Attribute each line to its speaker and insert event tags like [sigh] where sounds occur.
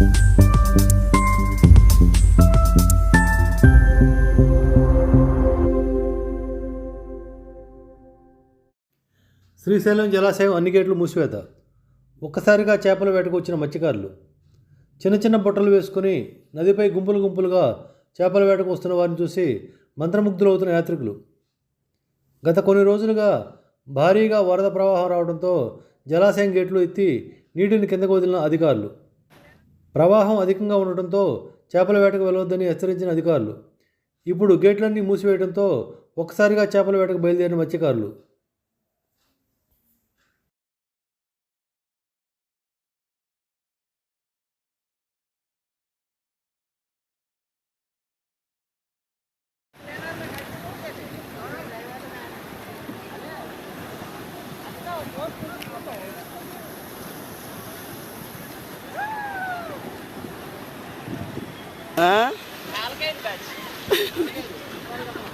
Speaker 1: శ్రీశైలం జలాశయం అన్ని గేట్లు మూసివేత. ఒక్కసారిగా చేపలు వేటకు వచ్చిన మత్స్యకారులు. చిన్న చిన్న బుట్టలు వేసుకుని నదిపై గుంపులు గుంపులుగా చేపల వేటకు వస్తున్న వారిని చూసి మంత్రముగ్ధులవుతున్న యాత్రికులు. గత కొన్ని రోజులుగా భారీగా వరద ప్రవాహం రావడంతో జలాశయం గేట్లు ఎత్తి నీటిని కిందకు వదిలిన అధికారులు. ప్రవాహం అధికంగా ఉండటంతో చేపల వేటకు వెళ్ళవద్దని హెచ్చరించిన అధికారులు. ఇప్పుడు గేట్లన్నీ మూసివేయడంతో ఒక్కసారిగా చేపల వేటకు బయలుదేరిన మత్స్యకారులు.
Speaker 2: fetch. [laughs]